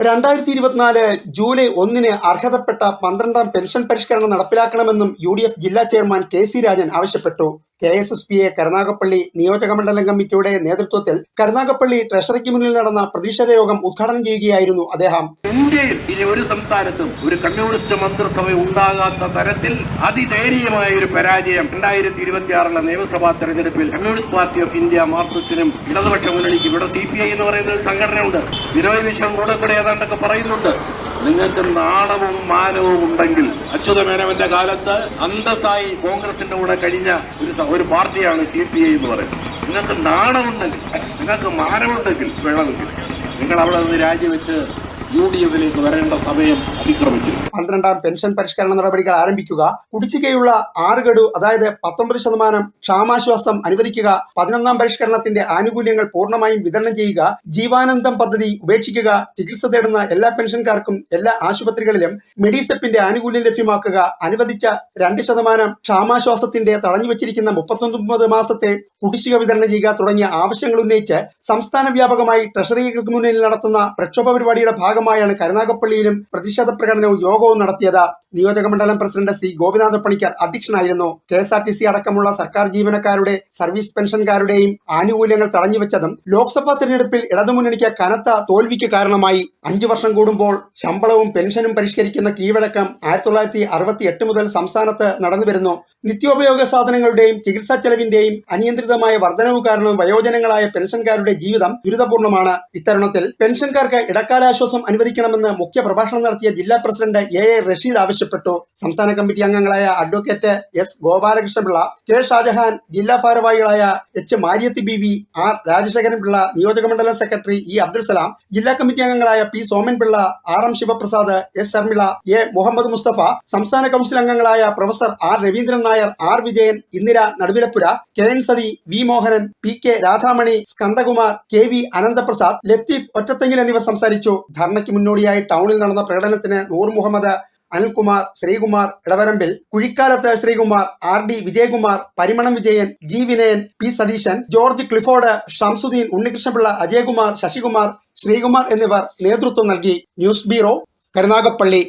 രണ്ടായിരത്തി ഇരുപത്തിനാല് ജൂലൈ ഒന്നിന് അർഹതപ്പെട്ട പന്ത്രണ്ടാം പെൻഷൻ പരിഷ്കരണം നടപ്പിലാക്കണമെന്നും യു ജില്ലാ ചെയർമാൻ കെ സി രാജൻ ആവശ്യപ്പെട്ടു. K S S P A Karunagappally നിയോജകമണ്ഡലം കമ്മിറ്റിയുടെ നേതൃത്വത്തിൽ കരുനാഗപ്പള്ളി ട്രഷറിക്ക് മുന്നിൽ നടന്ന പ്രതിഷേധ യോഗം ഉദ്ഘാടനം ചെയ്യുകയായിരുന്നു അദ്ദേഹം. ഇന്ത്യയിൽ ഇനി ഒരു സംസ്ഥാനത്തും ഒരു കമ്മ്യൂണിസ്റ്റ് മന്ത്രിസഭ ഉണ്ടാകാത്ത തരത്തിൽ അതിദയനീയമായ ഒരു പരാജയം രണ്ടായിരത്തി ഇരുപത്തിയാറിലെ നിയമസഭാ തെരഞ്ഞെടുപ്പിൽ കമ്മ്യൂണിസ്റ്റ് പാർട്ടി ഓഫ് ഇന്ത്യ മാർക്സിസ്റ്റിനും ഇടതുപക്ഷ മുന്നണിക്കും ഇവിടെ സി പി ഐ എന്ന് പറയുന്ന ഒരു സംഘടനയുണ്ട്. ബിനോയ് വിശ്വം കൂടെ കൂടെ ഏതാണ്ടൊക്കെ പറയുന്നുണ്ട്. നിങ്ങൾക്ക് നാണവും മാനവും ഉണ്ടെങ്കിൽ അച്യുതമേനവന്റെ കാലത്ത് അന്തസ്സായി കോൺഗ്രസിന്റെ കൂടെ കഴിഞ്ഞ ഒരു ഒരു പാർട്ടിയാണ് സി പി ഐ എന്ന് പറയുന്നത്. നിങ്ങൾക്ക് നാണമുണ്ടെങ്കിൽ നിങ്ങൾക്ക് മാനമുണ്ടെങ്കിൽ വേണമെങ്കിൽ നിങ്ങൾ അവിടെ നിന്ന് രാജിവെച്ച് യു ഡി എഫിലേക്ക് വരേണ്ട സമയം അതിക്രമിച്ചു. പന്ത്രണ്ടാം പെൻഷൻ പരിഷ്കരണ നടപടികൾ ആരംഭിക്കുക. കുടിശ്ശികയുള്ള ആറ് ഗഡു അതായത് പത്തൊമ്പത് ശതമാനം ക്ഷാമാശ്വാസം അനുവദിക്കുക. പതിനൊന്നാം പരിഷ്കരണത്തിന്റെ ആനുകൂല്യങ്ങൾ പൂർണമായും വിതരണം ചെയ്യുക. ജീവാനന്ദം പദ്ധതി ഉപേക്ഷിക്കുക. ചികിത്സ തേടുന്ന എല്ലാ പെൻഷൻകാർക്കും എല്ലാ ആശുപത്രികളിലും മെഡിസെപ്പിന്റെ ആനുകൂല്യം ലഭ്യമാക്കുക. അനുവദിച്ച രണ്ട് ശതമാനം ക്ഷാമാശ്വാസത്തിന്റെ തടഞ്ഞുവച്ചിരിക്കുന്ന മുപ്പത്തൊമ്പത് മാസത്തെ കുടിശ്ശിക വിതരണം ചെയ്യുക തുടങ്ങിയ ആവശ്യങ്ങൾ ഉന്നയിച്ച് സംസ്ഥാന വ്യാപകമായി ട്രഷറികൾക്ക് മുന്നിൽ നടത്തുന്ന പ്രക്ഷോഭ പരിപാടിയുടെ ഭാഗമായാണ് കരുനാഗപ്പള്ളിയിലും പ്രതിഷേധ പ്രകടനവും യോഗവും നടത്തിയത്. നിയോജക മണ്ഡലം പ്രസിഡന്റ് സി ഗോപിനാഥ പണിക്കർ അധ്യക്ഷനായിരുന്നു. K S R T C അടക്കമുള്ള സർക്കാർ ജീവനക്കാരുടെ സർവീസ് പെൻഷൻകാരുടെയും ആനുകൂല്യങ്ങൾ തടഞ്ഞുവെച്ചതും ലോക്സഭാ തെരഞ്ഞെടുപ്പിൽ ഇടതുമുന്നണിക്ക് കനത്ത തോൽവിക്ക് കാരണമായി. അഞ്ചു വർഷം കൂടുമ്പോൾ ശമ്പളവും പെൻഷനും പരിഷ്കരിക്കുന്ന കീഴടക്കം ആയിരത്തി തൊള്ളായിരത്തി അറുപത്തി എട്ട് മുതൽ സംസ്ഥാനത്ത് നടന്നുവരുന്നു. നിത്യോപയോഗ സാധനങ്ങളുടെയും ചികിത്സാ ചെലവിന്റെയും അനിയന്ത്രിതമായ വർധനവ് കാരണം വയോജനങ്ങളായ പെൻഷൻകാരുടെ ജീവിതം ദുരിതപൂർണമാണ് ഇത്തരുണത്തിൽ പെൻഷൻകാർക്ക് ഇടക്കാലാശ്വാസം അനുവദിക്കണമെന്ന് മുഖ്യ പ്രഭാഷണം നടത്തിയ ജില്ലാ പ്രസിഡന്റ് എ എ റഷീദ് ആവശ്യപ്പെട്ടു. സംസ്ഥാന കമ്മിറ്റി അംഗങ്ങളായ advocate S Gopalakrishnapillai K Shajahan ജില്ലാ ഭാരവാഹികളായ H Mariyathi B V R Rajasekharan Pillai നിയോജകമണ്ഡലം സെക്രട്ടറി ഇ അബ്ദുൽ സലാം ജില്ലാ കമ്മിറ്റി അംഗങ്ങളായ P Soman Pillai R M Sivaprasad S Sharmila A Muhammad Musthafa സംസ്ഥാന കൌൺസിൽ അംഗങ്ങളായ professor R Raveendran Nair R Vijayan Indira Naduvilappura K N Sathi V Mohanan P K Radhamani Skandakumar K V Ananthaprasad Latheef ഒറ്റത്തെങ്ങിൽ എന്നിവർ സംസാരിച്ചു. ധർണയ്ക്ക് മുന്നോടിയായി ടൗണിൽ നടന്ന പ്രകടനത്തിന് Noor Muhammad Anilkumar Sreekumar ഇടവരമ്പിൽ. കുഴിക്കാലത്ത് Sreekumar R D Vijayakumar Parimanam Vijayan G Vinayan P Satheesan George Clifford Shamsuddin Unnikrishnapillai Ajayakumar Sasikumar Sreekumar എന്നിവർ നേതൃത്വം നൽകി. News bureau Karunagappally.